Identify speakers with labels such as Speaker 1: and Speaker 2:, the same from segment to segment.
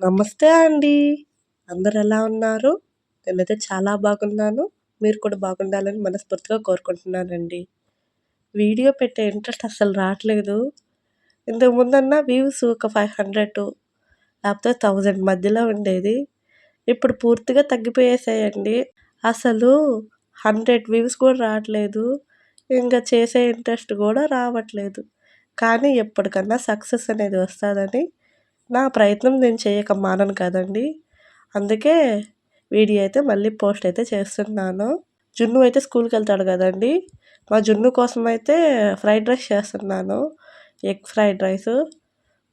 Speaker 1: నమస్తే అండి. అందరు ఎలా ఉన్నారు? నేనైతే చాలా బాగున్నాను. మీరు కూడా బాగుండాలని మనస్ఫూర్తిగా కోరుకుంటున్నానండి. వీడియో పెట్టే ఇంట్రెస్ట్ అస్సలు రావట్లేదు. ఇంతకు ముందన్న వ్యూస్ ఒక ఫైవ్ హండ్రెడ్ లేకపోతే థౌజండ్ మధ్యలో ఉండేది. ఇప్పుడు పూర్తిగా తగ్గిపోయేసాయండి. అసలు హండ్రెడ్ వ్యూస్ కూడా రావట్లేదు. ఇంకా చేసే ఇంట్రెస్ట్ కూడా రావట్లేదు. కానీ ఎప్పటికన్నా సక్సెస్ అనేది వస్తుందని నా ప్రయత్నం నేను చేయక మానను కదండి. అందుకే వీడియో అయితే మళ్ళీ పోస్ట్ అయితే చేస్తున్నాను. జున్ను అయితే స్కూల్కి వెళ్తాడు కదండి. మా జున్ను కోసం అయితే ఫ్రైడ్ రైస్ చేస్తున్నాను. Egg fried rice.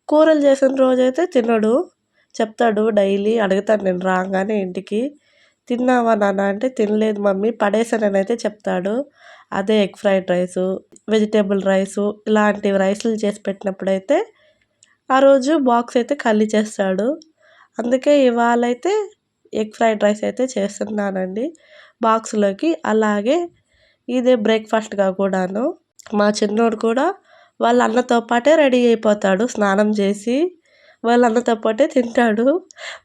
Speaker 1: కూరలు చేసిన రోజైతే తినడు. చెప్తాడు డైలీ అడుగుతాను నేను రాగానే ఇంటికి. తిన్నావా నాన్న? అంటే తినలేదు మమ్మీ పడేసాననైతే చెప్తాడు. అదే egg fried rice vegetable rice ఇలాంటి రైస్లు చేసి పెట్టినప్పుడైతే ఆ రోజు బాక్స్ అయితే ఖాళీ చేస్తాడు. అందుకే ఇవాళ అయితే ఎగ్ ఫ్రైడ్ రైస్ అయితే చేస్తున్నానండి బాక్స్లోకి. అలాగే ఇదే బ్రేక్ఫాస్ట్గా కూడాను. మా చిన్నోడు కూడా వాళ్ళ అన్నతో పాటే రెడీ అయిపోతాడు స్నానం చేసి. వాళ్ళ అన్నతో పాటే తింటాడు.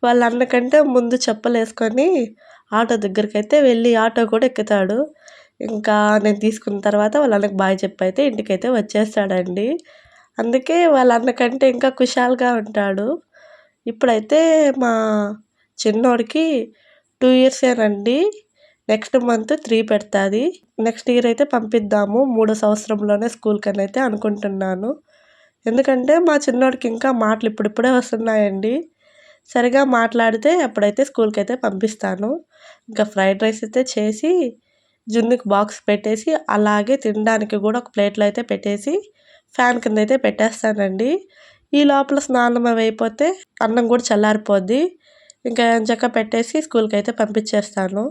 Speaker 1: వాళ్ళ అన్న కంటే ముందు చెప్పలు వేసుకొని ఆటో దగ్గరికి అయితే వెళ్ళి ఆటో కూడా ఎక్కుతాడు. ఇంకా నేను తీసుకున్న తర్వాత వాళ్ళ అన్నకు బాయ్ చెప్పి అయితే ఇంటికైతే వచ్చేస్తాడండి. అందుకే వాళ్ళ అన్నకంటే ఇంకా కుషాల్గా ఉంటాడు. ఇప్పుడైతే మా చిన్నోడికి టూ ఇయర్సేనండి నెక్స్ట్ మంత్ త్రీ పెడుతుంది. నెక్స్ట్ ఇయర్ అయితే పంపిద్దాము. మూడో సంవత్సరంలోనే స్కూల్కి అయితే అనుకుంటున్నాను. ఎందుకంటే మా చిన్నోడికి ఇంకా మాటలు ఇప్పుడిప్పుడే వస్తున్నాయండి. సరిగా మాట్లాడితే అప్పుడైతే స్కూల్కి అయితే పంపిస్తాను. ఇంకా ఫ్రైడ్ రైస్ అయితే చేసి జున్నుకి బాక్స్ పెట్టేసి అలాగే తినడానికి కూడా ఒక ప్లేట్లో అయితే పెట్టేసి ఫ్యాన్ కింద అయితే పెట్టేస్తానండి. ఈ లోపల స్నానం అవి అయిపోతే అన్నం కూడా చల్లారిపోద్ది. ఇంకా చక్క పెట్టేసి స్కూల్కి అయితే పంపించేస్తాను.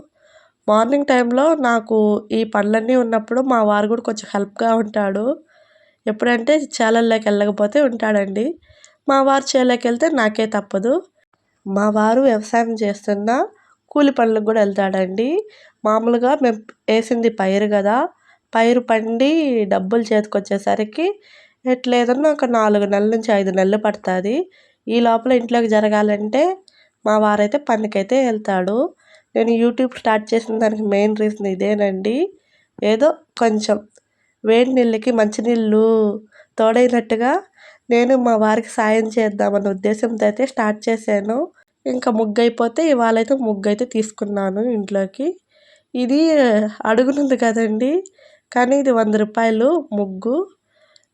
Speaker 1: మార్నింగ్ టైంలో నాకు ఈ పనులన్నీ ఉన్నప్పుడు మా వారు కూడా కొంచెం హెల్ప్గా ఉంటాడు. ఎప్పుడంటే చేలల్లోకి వెళ్ళకపోతే ఉంటాడండి. మా వారు చేలోకి వెళ్తే నాకే తప్పదు. మా వారు వ్యవసాయం చేస్తున్నా కూలి పనులకు కూడా వెళ్తాడండి. మామూలుగా మేము వేసింది పైరు కదా పైరు పండి డబ్బులు చేతికి వచ్చేసరికి ఎట్లేదన్నా ఒక నాలుగు నెలల నుంచి ఐదు నెలలు పడుతుంది. ఈ లోపల ఇంట్లోకి జరగాలంటే మా వారైతే పనికైతే వెళ్తాడు. నేను యూట్యూబ్ స్టార్ట్ చేసిన దానికి మెయిన్ రీజన్ ఇదేనండి. ఏదో కొంచెం వేడి నీళ్ళకి మంచినీళ్ళు తోడైనట్టుగా నేను మా వారికి సాయం చేద్దామన్న ఉద్దేశంతో అయితే స్టార్ట్ చేశాను. ఇంకా ముగ్గు అయిపోతే ఇవాళ అయితే ముగ్గు అయితే తీసుకున్నాను ఇంట్లోకి. ఇది అడుగునుంది కదండి. కానీ ఇది వంద రూపాయలు ముగ్గు.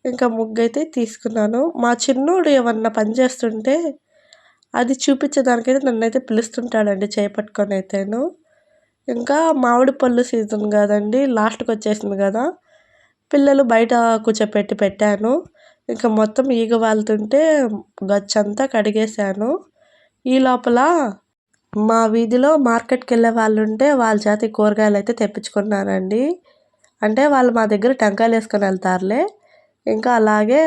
Speaker 1: ఇంకా ముగ్గు అయితే తీసుకున్నాను. మా చిన్నోడు ఏమన్నా పని చేస్తుంటే అది చూపించేదానికైతే నన్ను అయితే పిలుస్తుంటాడండి చేపట్టుకొని అయితేను ఇంకా మామిడి పళ్ళు సీజన్ కదండి లాస్ట్కి వచ్చేసింది కదా. పిల్లలు బయట కూర్చోపెట్టి పెట్టాను. ఇంకా మొత్తం ఈగ వాళ్తుంటే గచ్చంతా కడిగేశాను. ఈ లోపల మా వీధిలో మార్కెట్కి వెళ్ళే వాళ్ళు ఉంటే వాళ్ళ చేత కూరగాయలు అయితే తెప్పించుకున్నానండి అంటే వాళ్ళు మా దగ్గర టెంకాయలు వేసుకొని వెళ్తారులే. ఇంకా అలాగే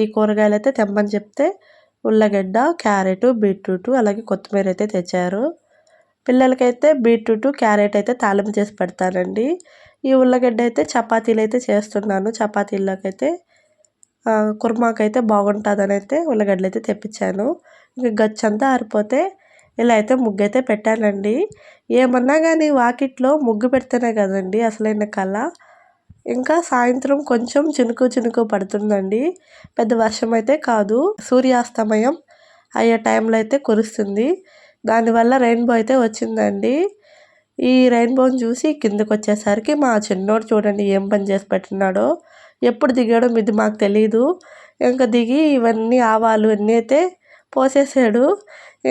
Speaker 1: ఈ కూరగాయలు అయితే తెమ్మని చెప్తే ఉల్లగడ్డ క్యారెట్ బీట్రూట్ అలాగే కొత్తిమీర అయితే తెచ్చారు. పిల్లలకైతే బీట్రూట్ క్యారెట్ అయితే తాలింపు చేసి పెడతానండి. ఈ ఉల్లగడ్డ అయితే చపాతీలు అయితే చేస్తున్నాను. చపాతీల్లోకి అయితే కుర్మాకైతే బాగుంటుందని అయితే ఉల్లగడ్డలు అయితే తెప్పించాను. ఇంకా గచ్చంతా ఆరిపోతే ఇలా అయితే ముగ్గు అయితే పెట్టానండి ఏమన్నా కానీ వాకిట్లో ముగ్గు పెడితేనే కదండి అసలైన కళ. ఇంకా సాయంత్రం కొంచెం చినుకు చినుకు పడుతుందండి. పెద్ద వర్షం అయితే కాదు సూర్యాస్తమయం అయ్యే టైంలో అయితే కురుస్తుంది. దానివల్ల రెయిన్బో అయితే వచ్చిందండి. ఈ రెయిన్బోని చూసి కిందకు వచ్చేసరికి మా చిన్నోడు చూడండి ఏం పని చేసి పెట్టినాడో. ఎప్పుడు దిగాడో ఇది మాకు తెలియదు ఇంకా దిగి ఇవన్నీ ఆవాలు అన్నీ అయితే పోసేసాడు.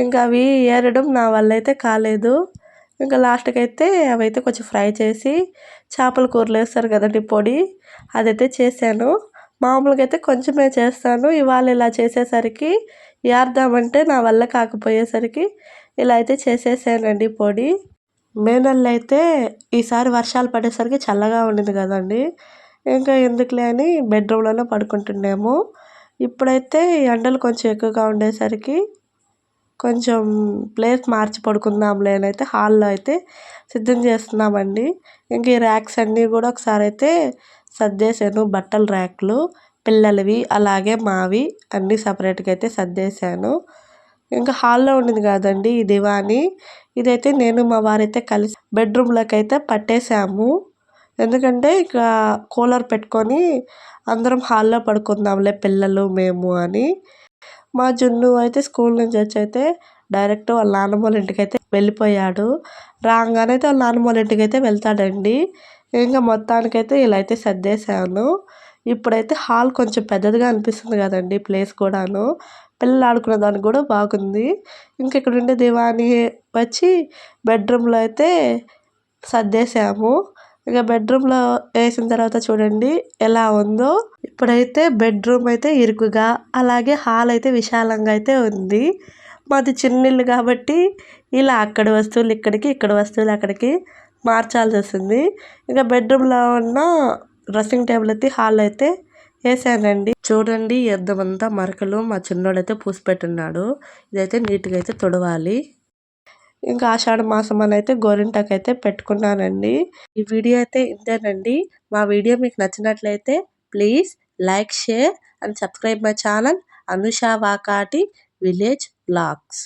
Speaker 1: ఇంకా అవి ఏరడం నా వల్ల అయితే కాలేదు. ఇంకా లాస్ట్కి అయితే అవైతే కొంచెం ఫ్రై చేసి చేపల కూరలు వేస్తారు కదండి పొడి. అదైతే చేశాను. మామూలుగా అయితే కొంచెమే చేస్తాను. ఇవాళ ఇలా చేసేసరికి ఏర్దామంటే నా వల్ల కాకపోయేసరికి ఇలా అయితే చేసేసానండి పొడి. మే నెలలో అయితే ఈసారి వర్షాలు పడేసరికి చల్లగా ఉండింది కదండి. ఇంకా ఎందుకులే అని బెడ్రూమ్లోనే పడుకుంటున్నాము. ఇప్పుడైతే ఎండలు కొంచెం ఎక్కువగా ఉండేసరికి కొంచెం ప్లేస్ మార్చి పడుకుందాంలే అని అయితే హాల్లో అయితే సిద్ధం చేస్తున్నామండి. ఇంక ఈ ర్యాక్స్ అన్నీ కూడా ఒకసారి అయితే సర్దేశాను బట్టల ర్యాక్లు పిల్లలవి అలాగే మావి అన్నీ సపరేట్గా అయితే సర్దేశాను. ఇంకా హాల్లో ఉండింది కదండి ఈ దివాని. ఇదైతే నేను మా వారైతే కలిసి బెడ్రూమ్లోకి అయితే పట్టేశాము. ఎందుకంటే ఇక కూలర్ పెట్టుకొని అందరం హాల్లో పడుకుందాంలే పిల్లలు మేము అని. మా జున్ను అయితే స్కూల్ నుంచి వచ్చి అయితే డైరెక్ట్ వాళ్ళ నాన్నమ్మ వాళ్ళ ఇంటికి అయితే వెళ్ళిపోయాడు. రాగానే అయితే వాళ్ళ నాన్నమ్మ వాళ్ళ ఇంటికి అయితే వెళ్తాడండి. ఇంకా మొత్తానికైతే ఇలా అయితే సర్దేశాను. ఇప్పుడైతే హాల్ కొంచెం పెద్దదిగా అనిపిస్తుంది కదండి ప్లేస్ కూడాను. పిల్లలు ఆడుకునే దానికి కూడా బాగుంది. ఇంకా ఇక్కడ ఉండే దివాని వచ్చి బెడ్రూమ్లో అయితే సర్దేశాము. ఇక బెడ్రూమ్లో వేసిన తర్వాత చూడండి ఎలా ఉందో. ఇప్పుడైతే బెడ్రూమ్ అయితే ఇరుకుగా అలాగే హాల్ అయితే విశాలంగా అయితే ఉంది. మాది చిన్న ఇల్లు కాబట్టి ఇలా అక్కడ వస్తువులు ఇక్కడికి ఇక్కడ వస్తువులు అక్కడికి మార్చాల్సి వస్తుంది. ఇంకా బెడ్రూమ్లో ఉన్న డ్రెస్సింగ్ టేబుల్ అయితే హాల్ అయితే వేసానండి. చూడండి ఎద్దమంతా మరకలు మా చిన్నోడైతే పూసి పెట్టున్నాడు. ఇదైతే నీట్గా అయితే తుడవాలి. ఇంకా ఆషాఢ మాసం అని అయితే గోరింటాకు అయితే పెట్టుకున్నానండి. ఈ వీడియో అయితే ఇంతేనండి. మా వీడియో మీకు నచ్చినట్లయితే please like share and subscribe my channel Anusha Vakati village blogs.